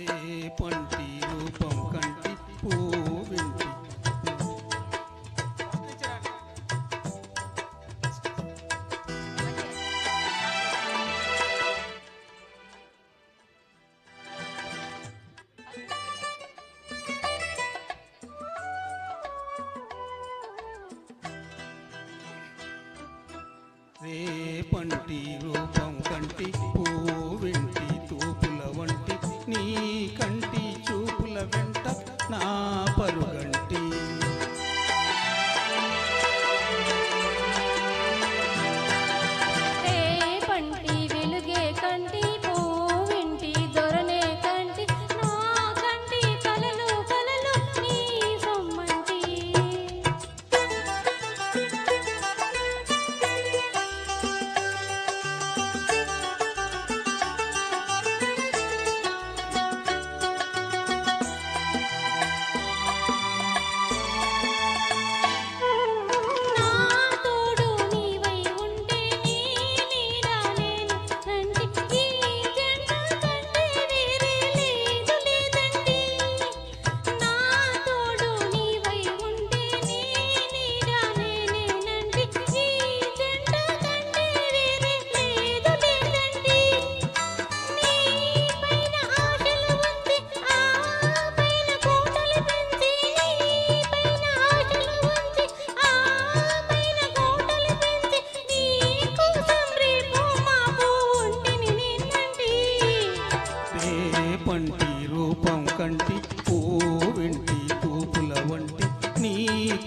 రేపంటి రూపం కంటి పూవింటి రేపంటి రూపం కంటి పూవింటి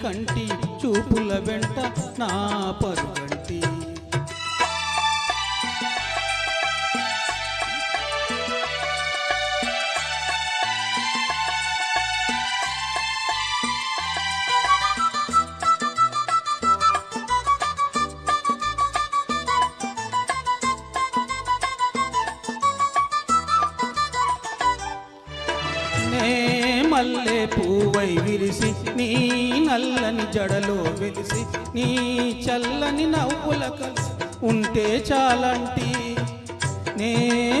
కంటి చూపుల వెంట నా పరుగంటి. మల్లె పూవై విరిసి నీ నల్లని జడలో వెలిసి నీ చల్లని నవ్వుల కలిసి ఉంటే చాలంటి. నే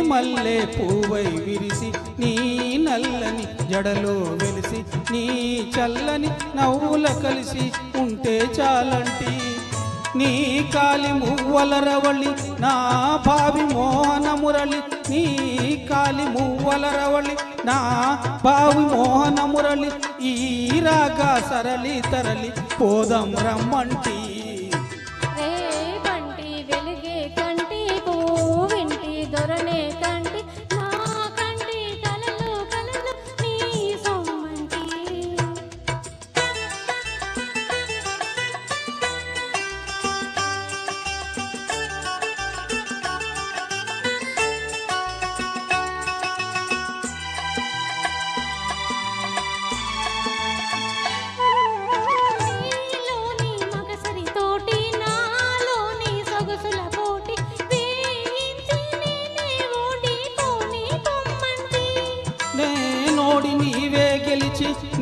మల్లె పూవై విరిసి నీ నల్లని జడలో వెలిసి నీ చల్లని నవ్వుల కలిసి ఉంటే చాలంటి. నీ కాలి మువ్వలరవళి నా భావి మోహన మురళి. నీ కాలి మువ్వలరవళి నా భావి మోహన మురళి. ఈ రాగా సరళి తరలి పోదం రమ్మంటీ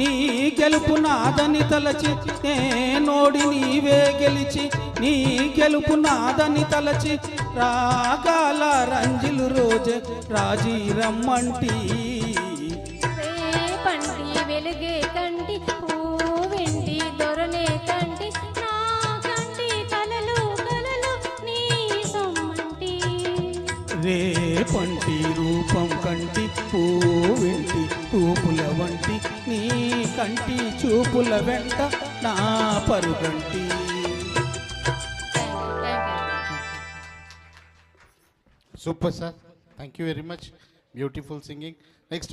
నీ గెలుపు నాదని తలచి నే నోడి నీవే గెలిచి నీ గెలుపు నాదని తలచి రాగాల రంజిలు రోజు రాజీ రమ్మంటి. రేపంటి వెలుగే కంటి పూవింటి దొరనే కంటి నా కంటి కంటి చూపుల వెంట నా పరుగంటి Super, sir. Thank you very much. Beautiful singing. Next,